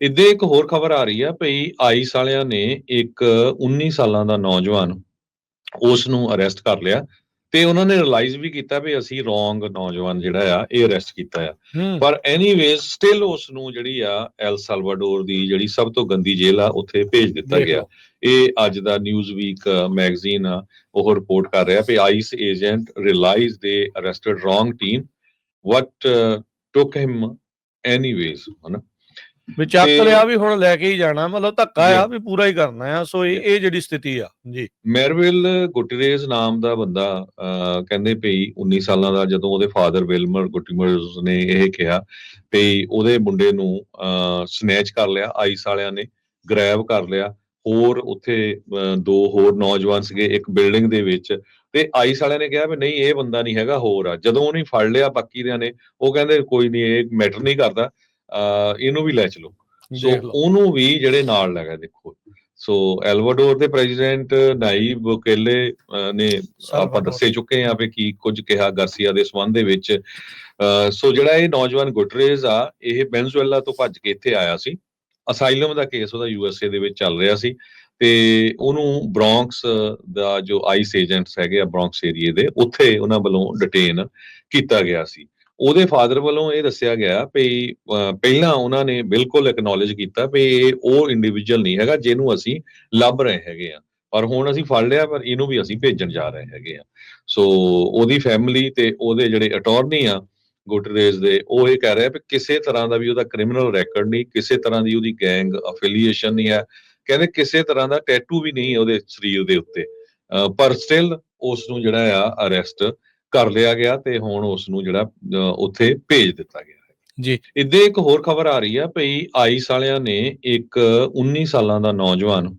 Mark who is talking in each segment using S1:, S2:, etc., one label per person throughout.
S1: ਇੱਦਾਂ ਇੱਕ ਹੋਰ ਖਬਰ ਆ ਰਹੀ ਆ ਭਈ ਆਈਸ ਵਾਲਿਆਂ ਨੇ ਇੱਕ 19 ਸਾਲਾਂ ਦਾ ਨੌਜਵਾਨ ਉਸ ਨੂੰ ਅਰੈਸਟ ਕਰ ਲਿਆ ਤੇ ਉਹਨਾਂ ਨੇ ਰਿਅਲਾਈਜ਼ ਵੀ ਕੀਤਾ ਵੀ ਅਸੀਂ ਰੋਂਗ ਨੌਜਵਾਨ ਜਿਹੜਾ ਆ ਇਹ ਅਰੈਸਟ ਕੀਤਾ ਆ। ਪਰ ਐਨੀਵੇਜ਼ ਸਟਿਲ ਉਸ ਨੂੰ ਜਿਹੜੀ ਆ ਐਲ ਸਾਲਵਾਡੋਰ ਦੀ ਜਿਹੜੀ ਸਭ ਤੋਂ ਗੰਦੀ ਜੇਲ੍ਹ ਆ ਉੱਥੇ ਭੇਜ ਦਿੱਤਾ ਗਿਆ। ਇਹ ਅੱਜ ਦਾ ਨਿਊਜ਼ ਵੀਕ ਮੈਗਜ਼ੀਨ ਆ ਉਹ ਰਿਪੋਰਟ ਕਰ ਰਿਹਾ ਵੀ ICE agent realise they arrested wrong team what took him anyways ਹਨਾ?
S2: ਵੀ ਚੱਕ
S1: ਤੇ-
S2: ਲਿਆ ਵੀ ਹੁਣ ਲੈ ਕੇ ਹੀ ਜਾਣਾ ਮਤਲਬ ਧੱਕਾ ਆ। ਵੀ ਪੂਰਾ ਹੀ ਕਰਨਾ ਆ ਸੋ ਇਹ ਇਹ ਜਿਹੜੀ ਸਥਿਤੀ ਆ ਜੀ।
S1: ਮੈਰਵਿਲ ਗੁਟਰੇਜ਼ ਨਾਮ ਦਾ ਬੰਦਾ ਅਹ, ਕਹਿੰਦੇ ਪਈ 19 ਸਾਲਾਂ ਦਾ ਜਦੋਂ ਉਹਦੇ ਫਾਦਰ ਵਿਲਮਰ ਗੁਟਰੇਜ਼ ਨੇ ਇਹ ਕਿਹਾ ਪਈ ਉਹਦੇ ਮੁੰਡੇ ਨੂੰ ਸਨੈਚ ਕਰ ਲਿਆ ਆਈਸ ਵਾਲਿਆਂ ਨੇ ਗ੍ਰੈਬ ਕਰ ਲਿਆ। ਹੋਰ ਉੱਥੇ ਅਹ, ਦੋ ਹੋਰ ਨੌਜਵਾਨ ਸੀਗੇ ਇੱਕ ਬਿਲਡਿੰਗ ਦੇ ਵਿੱਚ ਤੇ ਆਈਸ ਵਾਲਿਆਂ ਨੇ ਕਿਹਾ ਵੀ ਨਹੀਂ ਇਹ ਬੰਦਾ ਨਹੀਂ ਹੈਗਾ ਹੋਰ ਆ। ਜਦੋਂ ਉਹਨੇ ਫੜ ਲਿਆ ਬਾਕੀ ਦਿਆਂ ਨੇ ਉਹ ਕਹਿੰਦੇ ਕੋਈ ਨਹੀਂ ਇਹ ਮੈਟਰ ਨਹੀਂ ਕਰਦਾ। ਇਹਨੂੰ ਵੀ ਲੈ ਚਲੋ। ਸੋ ਉਹਨੂੰ ਵੀ ਜਿਹੜੇ ਨਾਲ ਲੱਗਾ ਦੇਖੋ। ਸੋ ਐਲਵਾਡੋਰ ਦੇ ਪ੍ਰੈਜ਼ੀਡੈਂਟ ਨਾਈਬ ਬੁਕੇਲੇ ਨੇ ਆਪਾਂ। ਦੱਸੇ ਚੁੱਕੇ ਹਾਂ ਵੀ ਕੀ ਕੁਝ ਕਿਹਾ ਗਾਰਸੀਆ ਦੇ ਸਬੰਧ ਦੇ ਵਿੱਚ। ਸੋ ਜਿਹੜਾ ਇਹ ਨੌਜਵਾਨ ਗੁਟਰੇਜ਼ ਆ ਇਹ ਬੈਨਜ਼ੁਏਲਾ ਤੋਂ ਭੱਜ ਕੇ ਇੱਥੇ ਆਇਆ ਸੀ। ਅਸਾਈਲਮ ਦਾ ਕੇਸ ਉਹਦਾ ਯੂਐਸਏ ਦੇ ਵਿੱਚ ਚੱਲ ਰਿਹਾ ਸੀ। ਤੇ ਉਹਨੂੰ ਬ੍ਰੌਂਕਸ ਦਾ ਜੋ ਆਈਸ ਏਜੰਟਸ ਹੈਗੇ ਆ ਬ੍ਰੌਂਕਸ ਏਰੀਏ ਦੇ ਉੱਥੇ ਉਹਨਾਂ ਵੱਲੋਂ ਡਿਟੇਨ ਕੀਤਾ ਗਿਆ ਸੀ। ਉਹਦੇ ਫਾਦਰ ਵੱਲੋਂ ਇਹ ਦੱਸਿਆ ਗਿਆ ਵੀ ਪਹਿਲਾਂ ਉਹਨਾਂ ਨੇ ਬਿਲਕੁਲ ਐਕਨੋਲਜ ਕੀਤਾ ਵੀ ਇਹ ਉਹ ਇੰਡੀਵਿਜੂਅਲ ਨਹੀਂ ਹੈਗਾ ਜਿਹਨੂੰ ਅਸੀਂ ਲੱਭ ਰਹੇ ਹੈਗੇ ਆ ਪਰ ਹੁਣ ਅਸੀਂ ਫੜ ਲਿਆ ਪਰ ਇਹਨੂੰ ਵੀ ਅਸੀਂ ਭੇਜਣ ਜਾ ਰਹੇ ਹੈਗੇ ਆ ਸੋ ਉਹਦੀ ਫੈਮਿਲੀ ਤੇ ਉਹਦੇ ਜਿਹੜੇ ਅਟਾਰਨੀ ਆ ਗੁਟਰੇਜ਼ ਦੇ ਉਹ ਇਹ ਕਹਿ ਰਹੇ ਆ ਵੀ ਕਿਸੇ ਤਰ੍ਹਾਂ ਦਾ ਵੀ ਉਹਦਾ ਕ੍ਰਿਮੀਨਲ ਰੈਕੋਰਡ ਨਹੀਂ ਕਿਸੇ ਤਰ੍ਹਾਂ ਦੀ ਉਹਦੀ ਗੈਂਗ ਅਫੀਲੀਏਸ਼ਨ ਨਹੀਂ ਹੈ। ਕਹਿੰਦੇ ਕਿਸੇ ਤਰ੍ਹਾਂ ਦਾ ਟੈਟੂ ਵੀ ਨਹੀਂ ਉਹਦੇ ਸਰੀਰ ਦੇ ਉੱਤੇ। ਅਹ, ਪਰ ਸਟਿਲ ਉਸ ਨੂੰ ਜਿਹੜਾ ਆ ਅਰੈਸਟ ਕਰ ਲਿਆ ਗਿਆ ਤੇ ਹੁਣ ਉਸ ਨੂੰ ਜਿਹੜਾ ਉੱਥੇ ਭੇਜ ਦਿੱਤਾ ਗਿਆ ਹੈ।
S2: ਜੀ।
S1: ਇੱਦਾਂ ਇੱਕ ਹੋਰ ਖਬਰ ਆ ਰਹੀ ਆ ਭਈ ਆਈਸ ਵਾਲਿਆਂ ਨੇ ਇੱਕ 19 ਸਾਲਾਂ ਦਾ ਨੌਜਵਾਨ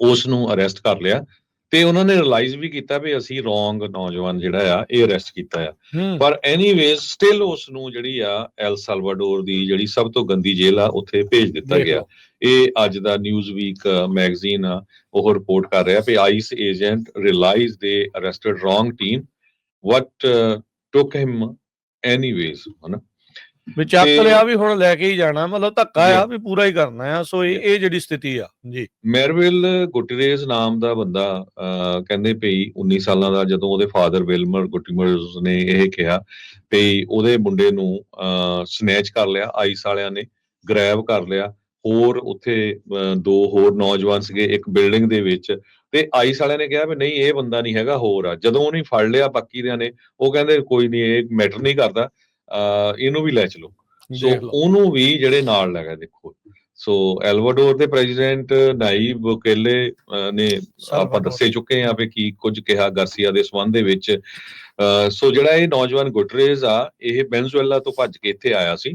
S1: ਉਸ ਨੂੰ ਅਰੈਸਟ ਕਰ ਲਿਆ ਤੇ ਉਹਨਾਂ ਨੇ ਰਿਅਲਾਈਜ਼ ਵੀ ਕੀਤਾ ਵੀ ਅਸੀਂ ਰੋਂਗ ਨੌਜਵਾਨ ਜਿਹੜਾ ਆ ਇਹ ਅਰੈਸਟ ਕੀਤਾ ਆ। ਪਰ ਐਨੀਵੇਜ਼ ਸਟਿਲ ਉਸ ਨੂੰ ਜਿਹੜੀ ਆ ਐਲ ਸਾਲਵਾਡੋਰ ਦੀ ਜਿਹੜੀ ਸਭ ਤੋਂ ਗੰਦੀ ਜੇਲ੍ਹ ਆ ਉੱਥੇ ਭੇਜ ਦਿੱਤਾ ਗਿਆ। ਇਹ ਅੱਜ ਦਾ ਨਿਊਜ਼ ਵੀਕ ਮੈਗਜ਼ੀਨ ਆ ਉਹ ਰਿਪੋਰਟ ਕਰ ਰਿਹਾ ਵੀ ICE agent realise they arrested wrong team what took him anyways ਹਨਾ?
S2: ਵੀ ਚੱਕ
S1: ਤੇ-
S2: ਲਿਆ ਵੀ ਹੁਣ ਲੈ ਕੇ ਹੀ ਜਾਣਾ ਮਤਲਬ ਧੱਕਾ ਆ। ਵੀ ਪੂਰਾ ਹੀ ਕਰਨਾ ਆ ਸੋ ਇਹ ਇਹ ਜਿਹੜੀ ਸਥਿਤੀ ਆ ਜੀ।
S1: ਮੈਰਵਿਲ ਗੁਟਰੇਜ਼ ਨਾਮ ਦਾ ਬੰਦਾ ਕਹਿੰਦੇ ਪਈ 19 ਸਾਲਾਂ ਦਾ ਜਦੋਂ ਉਹਦੇ ਫਾਦਰ ਵਿਲਮਰ ਗੁਟਰੇਜ਼ ਨੇ ਇਹ ਕਿਹਾ ਪਈ ਉਹਦੇ ਮੁੰਡੇ ਨੂੰ ਸਨੈਚ ਕਰ ਲਿਆ ਆਈਸ ਵਾਲਿਆਂ ਨੇ ਗ੍ਰੈਬ ਕਰ ਲਿਆ। ਹੋਰ ਉੱਥੇ ਦੋ ਹੋਰ ਨੌਜਵਾਨ ਸੀਗੇ ਇੱਕ ਬਿਲਡਿੰਗ ਦੇ ਵਿੱਚ ਤੇ ਆਈਸ ਵਾਲਿਆਂ ਨੇ ਕਿਹਾ ਵੀ ਨਹੀਂ ਇਹ ਬੰਦਾ ਨਹੀਂ ਹੈਗਾ ਹੋਰ ਆ। ਜਦੋਂ ਉਹਨੇ ਫੜ ਲਿਆ ਬਾਕੀ ਦਿਆਂ ਨੇ ਉਹ ਕਹਿੰਦੇ ਕੋਈ ਨਹੀਂ ਇਹ ਮੈਟਰ ਨਹੀਂ ਕਰਦਾ ਇਹਨੂੰ ਵੀ ਲੈ ਚਲੋ। ਸੋ। ਉਹਨੂੰ ਵੀ ਜਿਹੜੇ ਨਾਲ ਲੱਗਾ ਦੇਖੋ। ਸੋ ਐਲਵਾਡੋਰ ਦੇ ਪ੍ਰੈਜ਼ੀਡੈਂਟ ਨਾਈਬ ਬੁਕੇਲੇ ਨੇ ਆਪਾਂ। ਦੱਸੇ ਚੁੱਕੇ ਹਾਂ ਵੀ ਕੀ ਕੁਝ ਕਿਹਾ ਗਾਰਸੀਆ ਦੇ ਸਬੰਧ ਦੇ ਵਿੱਚ। ਸੋ ਜਿਹੜਾ ਇਹ ਨੌਜਵਾਨ ਗੁਟਰੇਜ਼ ਆ ਇਹ ਬੈਨਜ਼ੁਏਲਾ ਤੋਂ ਭੱਜ ਕੇ ਇੱਥੇ ਆਇਆ ਸੀ।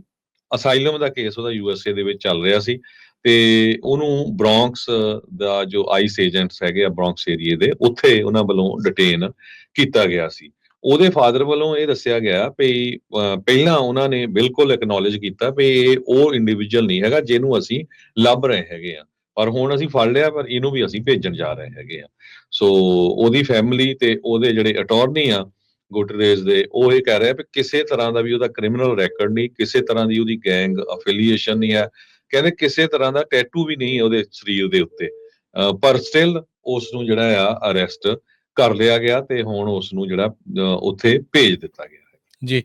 S1: ਅਸਾਈਲਮ ਦਾ ਕੇਸ ਉਹਦਾ ਯੂਐਸਏ ਦੇ ਵਿੱਚ ਚੱਲ ਰਿਹਾ ਸੀ ਤੇ ਉਹਨੂੰ ਬ੍ਰੌਂਕਸ ਦਾ ਜੋ ਆਈਸ ਏਜੰਟਸ ਹੈਗੇ ਆ ਬ੍ਰੌਂਕਸ ਏਰੀਏ ਦੇ, ਉੱਥੇ ਉਹਨਾਂ ਵੱਲੋਂ ਡਿਟੇਨ ਕੀਤਾ ਗਿਆ ਸੀ। ਉਹਦੇ ਫਾਦਰ ਵੱਲੋਂ ਇਹ ਦੱਸਿਆ ਗਿਆ ਵੀ ਪਹਿਲਾਂ ਉਹਨਾਂ ਨੇ ਬਿਲਕੁਲ ਐਕਨੋਲਜ ਕੀਤਾ ਵੀ ਇਹ ਉਹ ਇੰਡੀਵਿਜੂਅਲ ਨਹੀਂ ਹੈਗਾ ਜਿਹਨੂੰ ਅਸੀਂ ਲੱਭ ਰਹੇ ਹੈਗੇ ਆ। ਪਰ ਹੁਣ ਅਸੀਂ ਫੜ ਲਿਆ, ਪਰ ਇਹਨੂੰ ਵੀ ਅਸੀਂ ਭੇਜਣ ਜਾ ਰਹੇ ਹੈਗੇ ਆ। ਸੋ ਉਹਦੀ ਫੈਮਿਲੀ ਤੇ ਉਹਦੇ ਜਿਹੜੇ ਅਟਾਰਨੀ ਆ ਗੁਟਰੇਜ਼ ਦੇ ਉਹ ਇਹ ਕਹਿ ਰਹੇ ਆ ਕਿਸੇ ਤਰ੍ਹਾਂ ਦਾ ਵੀ ਉਹਦਾ ਕ੍ਰਿਮੀਨਲ ਰੈਕੋਰਡ ਨਹੀਂ ਕਿਸੇ ਤਰ੍ਹਾਂ ਦੀ ਉਹਦੀ ਗੈਂਗ ਅਫੀਲੀਏਸ਼ਨ ਨਹੀਂ ਹੈ। ਕਹਿੰਦੇ ਕਿਸੇ ਤਰ੍ਹਾਂ ਦਾ ਟੈਟੂ ਵੀ ਨਹੀਂ ਉਹਦੇ ਸਰੀਰ ਦੇ ਉੱਤੇ। ਅਹ, ਪਰ ਸਟਿਲ ਉਸ ਨੂੰ ਜਿਹੜਾ ਆ ਅਰੈਸਟ ਕਰ ਲਿਆ ਗਿਆ ਤੇ ਹੁਣ ਉਸ ਨੂੰ ਜਿਹੜਾ ਅਹ, ਉੱਥੇ ਭੇਜ ਦਿੱਤਾ ਗਿਆ
S2: ਜੀ